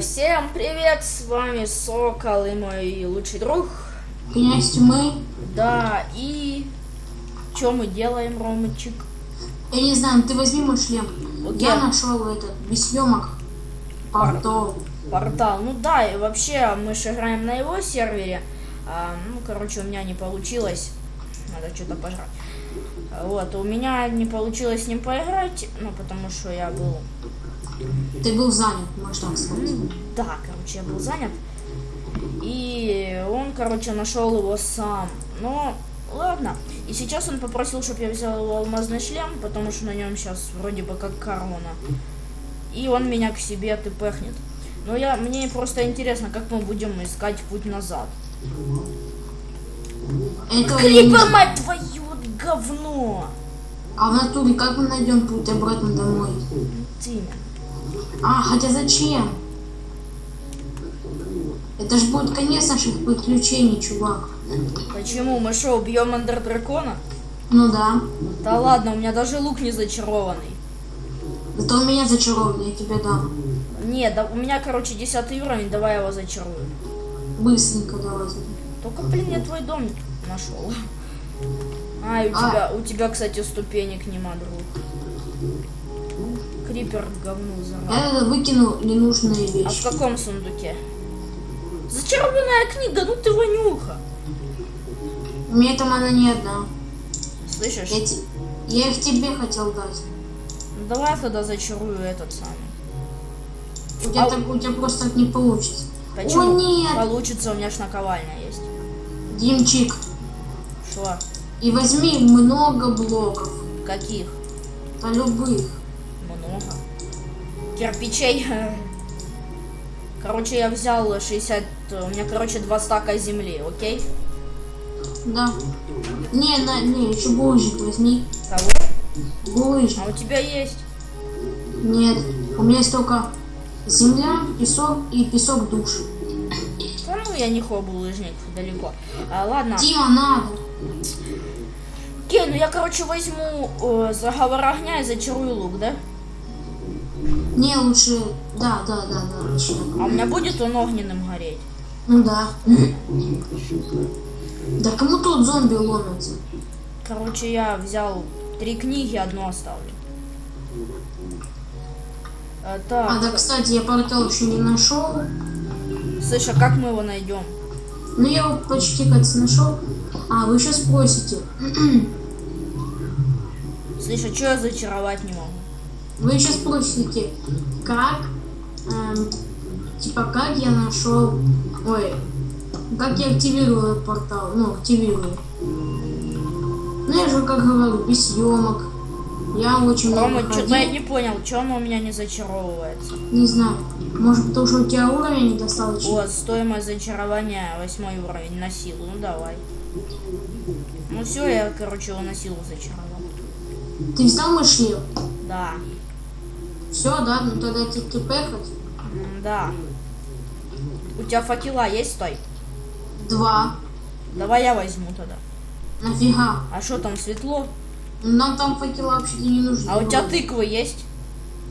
Всем привет, с вами Сокол и мой лучший друг. Князь тьмы. Да, и... Что мы делаем, Ромычек? Я не знаю, ты возьми мой шлем. Окей. Я нашел этот, без съемок. Портал. Портал. Ну да, и вообще мы же играем на его сервере. А, ну, короче, у меня не получилось. Надо что-то пожрать. Вот, у меня не получилось с ним поиграть, ну, потому что я был... Ты был занят, можешь так сказать. ну, Да, короче, я был занят. И он, короче, нашел его сам. Но, ладно. И сейчас он попросил, чтобы я взял его алмазный шлем, потому что на нем сейчас вроде бы как корона. И он меня к себе тпхнет. Но я, мне просто интересно, как мы будем искать путь назад. Крипер, знаю. мать твою, говно! А в натуре как мы найдем путь обратно домой? Именно. А, хотя зачем? Это ж будет конец наших приключений, чувак. Почему? Мы что, убьем Андер Дракона? Ну да. Да ладно, у меня даже лук не зачарованный. Это у меня зачарован, я тебе дам. Нет, да, у меня, короче, 10 уровень, давай я его зачарую. Быстренько давай. Только, блин, я твой дом нашел. А, и у А. тебя, у тебя, кстати, ступенек нема, друг. Крипер говно зараза. Я выкину ненужные А в вещи. каком сундуке? Зачарованная книга, ну ты вонюха. У меня там она не одна. Слышишь? Я, те- я их тебе хотел дать. Ну давай тогда зачарую этот самый. У тебя, А- так, у тебя просто так не получится. Почему? О нет! Получится, у меня ж наковальня есть. Димчик, Что? И возьми много блоков. Каких? Да любых. Много. Кирпичей. Короче, я взял 60... У меня, короче, два стака земли, окей? Да. Не, на, не, еще булыжник возьми. Кого? Булыжник. А у тебя есть? Нет. У меня есть только земля, песок и песок душ. Я не хо булыжник далеко. А, ладно. Дима, надо. Окей, ну я, короче, возьму э, заговор огня и зачарую лук, да? Не, лучше... Да, да, да, да. так. А у меня будет он огненным гореть? Ну да. Да кому тут зомби ломятся? Короче, я взял три книги, одну оставлю. А, так, да, кстати, я портал еще не нашел. Слышь, а как мы его найдем? Ну, я его почти, кажется, нашел. А, вы еще спросите. Слышь, а что я зачаровать не могу? Вы еще спросите, как, эм, типа, как я нашел, ой, как я активирую этот портал, ну, активирую. Ну, я же, как говорю, без съемок. Я очень много Рома, что-то я не понял, что оно у меня не зачаровывается. Не знаю, может, потому что у тебя уровень недостаточно. Вот, стоимость зачарования восьмой уровень на силу. Ну давай. Ну все, я, короче, его на силу зачаровал. Ты взял мой шлем? Да. Все, да, ну тогда тебе. М, Да. У тебя факела есть, стой? Два. Давай я возьму тогда. Нафига? А что там, светло? Нам там факела вообще-то не нужны. А у тебя тыквы есть?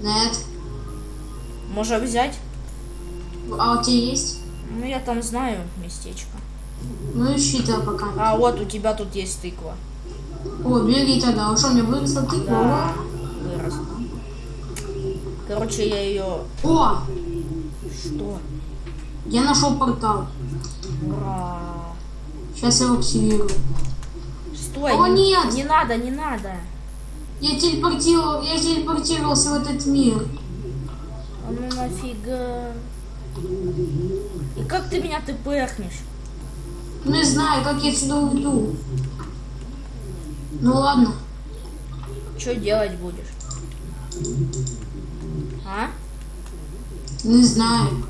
Нет. Можно взять? А у тебя есть? Ну, я там знаю местечко. Ну, ищи тогда пока. А, вот у тебя тут есть тыква. О, бери тогда. А что, меня выросла тыква? Да, выросла. Короче, я ее... О, Что? я нашел портал. Ура! Сейчас я его активирую. Стой! О, не- нет! Не надо, не надо! Я телепортировал, я телепортировался в этот мир. А ну нафига? И как ты меня ты пыхнешь? Не знаю, как я отсюда уйду. Ну ладно. Что делать будешь? А? Не знаю.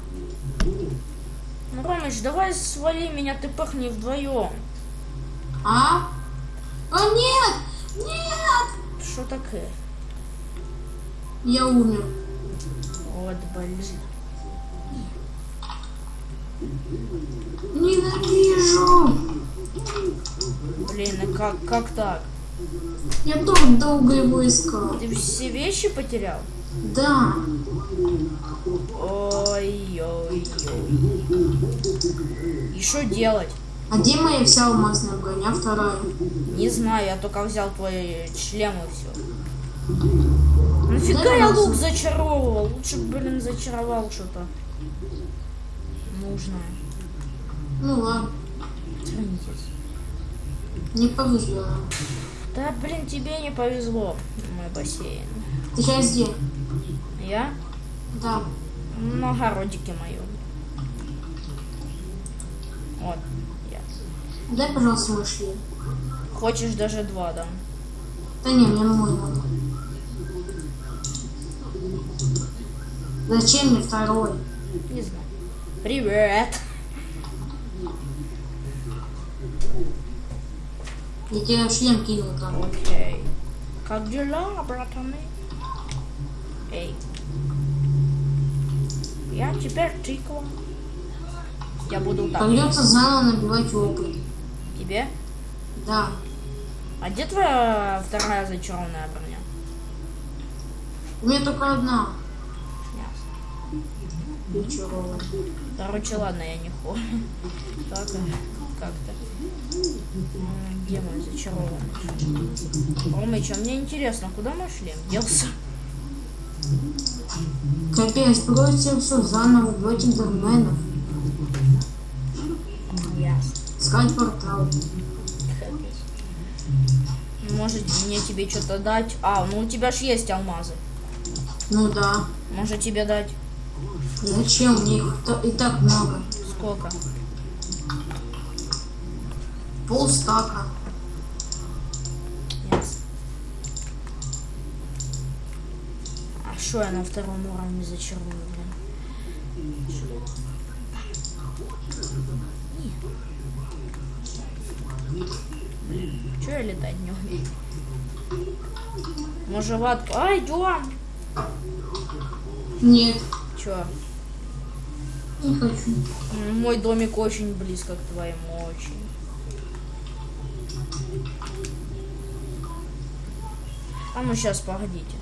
Ну, Ромыч, давай свали меня, ты пыхни вдвоем. А? О, нет! Нет! Что такое? Я умер. Вот, блин. Ненавижу! Блин, ну как, как так? Я тоже долго его искал. Ты все вещи потерял? Да. Ой-ой. И что делать? А где моя вся алмазная броня вторая? Не знаю, я только взял твой шлем и все. Нафига я лук зачаровывал? Лучше, бы, блин, зачаровал что-то. Нужное. Ну ладно, не повезло. Да, блин, тебе не повезло, мой бассейн. Ты сейчас где? Я Да. на огородике моем. Вот, я. Дай, пожалуйста, мой шлем. Хочешь даже два, да? Да не, мне мой надо. Зачем мне второй? Не знаю. Привет. Я тебе шлем кинул там. Окей. Как дела, братаны? Эй. Я теперь тыква. Я буду так. Придется заново набивать опыт. Тебе? Да. А где твоя вторая зачарованная броня? У меня только одна. Вечерова. Короче, ладно, я не хо. Так, как-то. Где мой зачарованный? Ромыч, а мне интересно, куда мой шлем делся? Капец, просим все заново убивать интерменов. Ясно. Искать портал. Может мне тебе что-то дать? А, ну у тебя ж есть алмазы. Ну да. Может тебе дать? Зачем? Мне их и так много. Сколько? Полстака. Ясно. А что я на втором уровне зачарую, блин? Че я летать не умею? Может, латку? Ай, идем! Нет, Че? не хочу. Мой домик очень близко к твоему, очень. А ну сейчас, погодите.